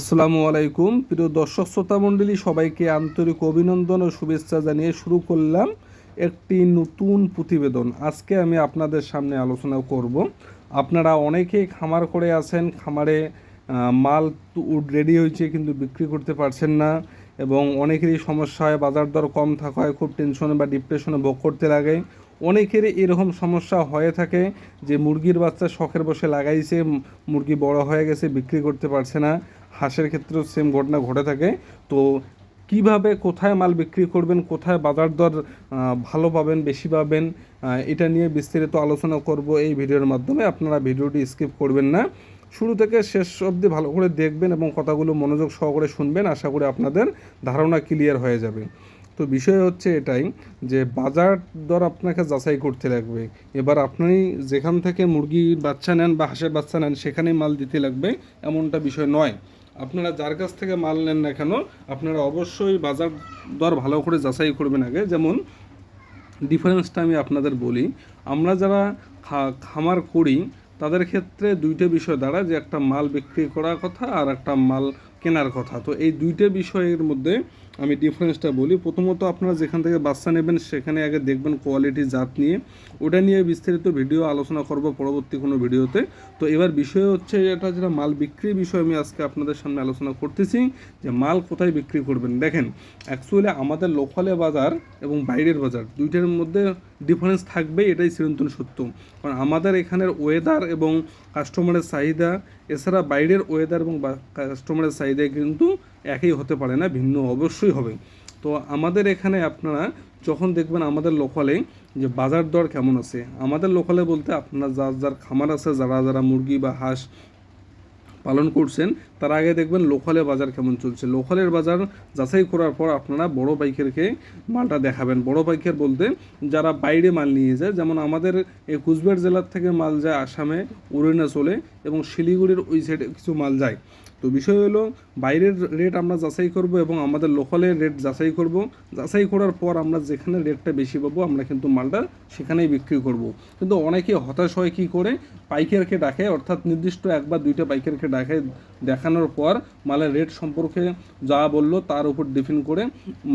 আসসালামু আলাইকুম। প্রিয় দর্শক, শ্রোতা মণ্ডলী, সবাইকে আন্তরিক অভিনন্দন ও শুভেচ্ছা জানিয়ে শুরু করলাম একটি নতুন প্রতিবেদন। আজকে আমি আপনাদের সামনে আলোচনা করব। আপনারা অনেকেই খামার করে আছেন, খামারে মাল রেডি হয়েছে কিন্তু বিক্রি করতে পারছেন না এবং অনেকেরই সমস্যা হয় বাজার দর কম থাকায় খুব টেনশনে বা ডিপ্রেশনে ভোগ করতে লাগে। অনেকেরই এরকম সমস্যা হয়ে থাকে যে মুরগির বাচ্চা শখের বসে লাগাইছে, মুরগি বড় হয়ে গেছে, বিক্রি করতে পারছে না। হাঁসের ক্ষেত্রেও সেম ঘটনা ঘটে থাকে। তো কীভাবে কোথায় মাল বিক্রি করবেন, কোথায় বাজার দর ভালো পাবেন, বেশি পাবেন এটা নিয়ে বিস্তারিত আলোচনা করব এই ভিডিওর মাধ্যমে। আপনারা ভিডিওটি স্কিপ করবেন না। শুরু থেকে শেষ অবধি ভালো করে দেখবেন এবং কথাগুলো মনোযোগ সহকারে শুনবেন। আশা করি আপনাদের ধারণা ক্লিয়ার হয়ে যাবে। তো বিষয় হচ্ছে এটাই যে বাজার দর আপনাকে যাচাই করতে লাগবে। এবার আপনি যেখান থেকে মুরগির বাচ্চা নেন বা হাঁসের বাচ্চা নেন, সেখানেই মাল দিতে লাগবে, এমনটা বিষয় নয়। আপনারা যার কাছ থেকে মাল নেন না কেন, আপনারা অবশ্যই বাজার দর ভালো করে যাচাই করবেন আগে। যেমন ডিফারেন্সটা আমি আপনাদের বলি, আমরা যারা খামার করি, তাদের ক্ষেত্রে দুইটা বিষয় দাঁড়ায়, যে একটা মাল বিক্রি করার কথা আর একটা মাল কেনার কথা। তো এই দুইটা বিষয়ের মধ্যে আমি ডিফারেন্সটা বলি। প্রথমত আপনারা যেখান থেকে বাচ্চা নেবেন, সেখানে আগে দেখবেন কোয়ালিটি জাত নিয়ে। ওটা নিয়ে বিস্তারিত ভিডিও আলোচনা করব পরবর্তী কোনো ভিডিওতে তো এবার বিষয় হচ্ছে এটা যেটা মাল বিক্রির বিষয় আমি আজকে আপনাদের সামনে আলোচনা করতেছি, যে মাল কোথায় বিক্রি করবেন। দেখেন অ্যাকচুয়ালি আমাদের লোকালে বাজার এবং বাইরের বাজার দুইটার মধ্যে ডিফারেন্স থাকবে, এটাই চিরন্তন সত্য। কারণ আমাদের এখানের ওয়েদার এবং কাস্টমারের চাহিদা, এছাড়া বাইরের ওয়েদার এবং কাস্টমারের চাহিদা কিন্তু একই হতে পারে না, ভিন্ন অবশ্যই হবে। তো আমাদের এখানে আপনারা যখন দেখবেন আমাদের লোকালে যে বাজার দর কেমন আছে, আমাদের লোকালে বলতে আপনারা যার যার খামার আছে, যারা যারা মুরগি বা হাঁস পালন করছেন, তার আগে দেখবেন লোকালে বাজার কেমন চলছে। লোকালের বাজার যাচাই করার পর আপনারা বড় বাইকেরকে মালটা দেখাবেন। বড় বাইকের বলতে যারা বাইরে মাল নিয়ে যায়, যেমন আমাদের এই কুচবিহার জেলার থেকে মাল যায় আসামে, অরুণাচলে এবং শিলিগুড়ির ওই সাইডে কিছু মাল যায়। তো বিষয় হলো, বাইরের রেট আমরা যাচাই করব এবং আমাদের লোকালের রেট যাচাই করব। যাচাই করার পর আমরা যেখানে রেটটা বেশি পাবো, আমরা কিন্তু মালটা সেখানেই বিক্রি করব। কিন্তু অনেকে হতাশ হয় কী করে? পাইকারকে ডাকে, অর্থাৎ নির্দিষ্ট এক বা দুইটা পাইকারকে ডাকে দেখানোর পর মালের রেট সম্পর্কে যা বলল তার উপর ডিপেন্ড করে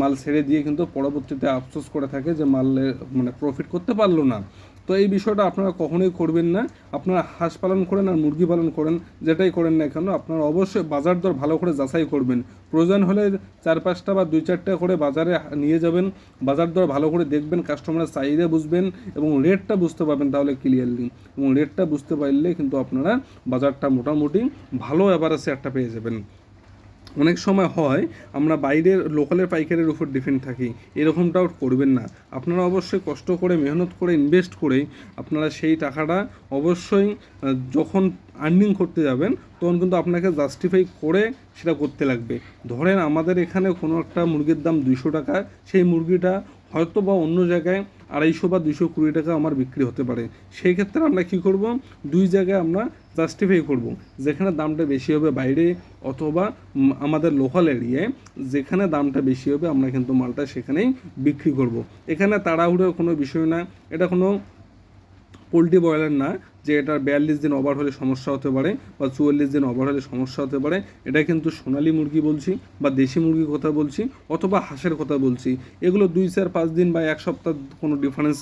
মাল ছেড়ে দিয়ে কিন্তু পরবর্তীতে আফসোস করে থাকে যে মালের মানে প্রফিট করতে পারল না। তো এই বিষয়টা আপনারা কখনোই করবেন না। আপনারা হাঁস পালন করেন আর মুরগি পালন করেন, যেটাই করেন না কেন, আপনারা অবশ্যই বাজার দর ভালো করে যাচাই করবেন। প্রয়োজন হলে চার পাঁচটা বা দুই চারটা করে বাজারে নিয়ে যাবেন, বাজার দর ভালো করে দেখবেন কাস্টমারের চাহিদা বুঝবেন এবং রেটটা বুঝতে পারবেন তাহলে ক্লিয়ারলি এবং রেটটা বুঝতে পারলে কিন্তু আপনারা বাজারটা মোটামুটি ভালো অ্যাভারেজে একটা পেয়ে যাবেন। অনেক সময় হয়, আমরা বাইরের লোকালের পাইকারের উপর ডিপেন্ড থাকি, এরকমটাও করবেন না। আপনারা অবশ্যই কষ্ট করে, মেহনত করে ইনভেস্ট করে আপনারা সেই টাকাটা অবশ্যই যখন আর্নিং করতে যাবেন, তখন কিন্তু আপনাকে জাস্টিফাই করে সেটা করতে লাগবে। ধরেন আমাদের এখানে কোনো একটা মুরগির দাম দুইশো টাকা, সেই মুরগিটা হয়তো বা অন্য জায়গায় আড়াইশো বা দুশো কুড়ি টাকা আমার বিক্রি হতে পারে। সেই ক্ষেত্রে আমরা কি করব? দুই জায়গায় আমরা জাস্টিফাই করব। যেখানে দামটা বেশি হবে বাইরে অথবা আমাদের লোকাল এরিয়ায় যেখানে দামটা বেশি হবে আমরা কিন্তু মালটা সেখানেই বিক্রি করব। এখানে তাড়াহুড়ো কোনো বিষয় না। এটা কোনো পোলট্রি ব্রয়লার না, যে এটা বিয়াল্লিশ দিন ওভার হলে সমস্যা হতে পারে বা চুয়াল্লিশ দিন ওভার হলে সমস্যা হতে পারে, এটা কিন্তু সোনালী মুরগি বলছি বা দেশি মুরগির কথা বলছি অথবা হাঁসের কথা বলছি। এগুলো দুই, চার, পাঁচ দিন বা এক সপ্তাহ কোনো ডিফারেন্স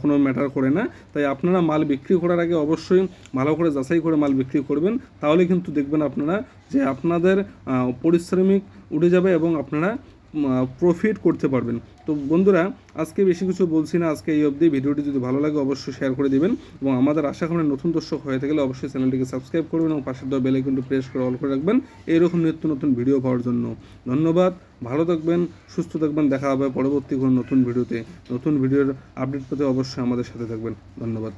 কোনো ম্যাটার করে না। তাই আপনারা মাল বিক্রি করার আগে অবশ্যই ভালো করে যাচাই করে মাল বিক্রি করবেন। তাহলে কিন্তু দেখবেন আপনারা যে আপনাদের পরিশ্রমিক উঠে যাবে এবং আপনারা প্রফিট করতে পারবেন। তো বন্ধুরা, আজকে বেশি কিছু বলছি না। আজকে এই অবধি। ভিডিওটি যদি ভালো লাগে, অবশ্যই শেয়ার করে দিবেন। এবং আমাদের আশা করেন নতুন দর্শক হয়ে থাকলে অবশ্যই চ্যানেলটিকে সাবস্ক্রাইব করবেন এবং পাশের দেওয়া বেল আইকনটি প্রেস করে অল করে রাখবেন। এইরকম নিত্য নতুন ভিডিও পাওয়ার জন্য। ধন্যবাদ। ভালো থাকবেন, সুস্থ থাকবেন। দেখা হবে পরবর্তী কোনো নতুন ভিডিওতে নতুন ভিডিওর আপডেট পেতে অবশ্যই আমাদের সাথে থাকবেন। ধন্যবাদ।